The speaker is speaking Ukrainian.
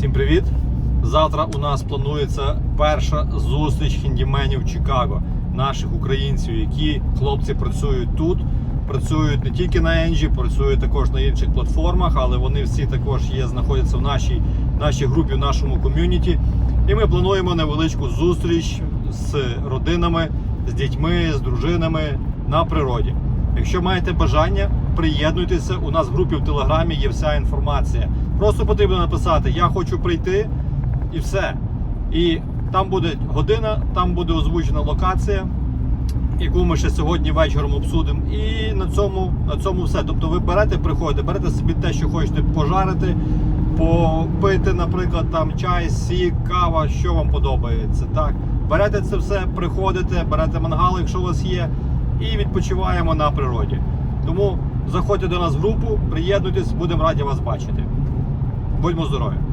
Всім привіт! Завтра у нас планується перша зустріч хіндіменів Чикаго, наших українців, які хлопці працюють тут. Працюють не тільки на Енджі, працюють також на інших платформах, але вони всі також є, знаходяться в нашій, нашій групі, в нашому ком'юніті. І ми плануємо невеличку зустріч з родинами, з дітьми, з дружинами на природі. Якщо маєте бажання, приєднуйтеся. У нас в групі в Телеграмі є вся інформація. Просто потрібно написати Я хочу прийти і все. І там буде година, там буде озвучена локація, яку ми ще сьогодні вечором обсудимо. І на цьому, на цьому все. Тобто ви берете, приходите, берете собі те, що хочете пожарити, попити, наприклад, там чай, сік, кава, що вам подобається. Так, берете це все, приходите, берете мангал, якщо у вас є, і відпочиваємо на природі. Тому заходьте до нас в групу, приєднуйтесь, будемо раді вас бачити. Будьмо здорові!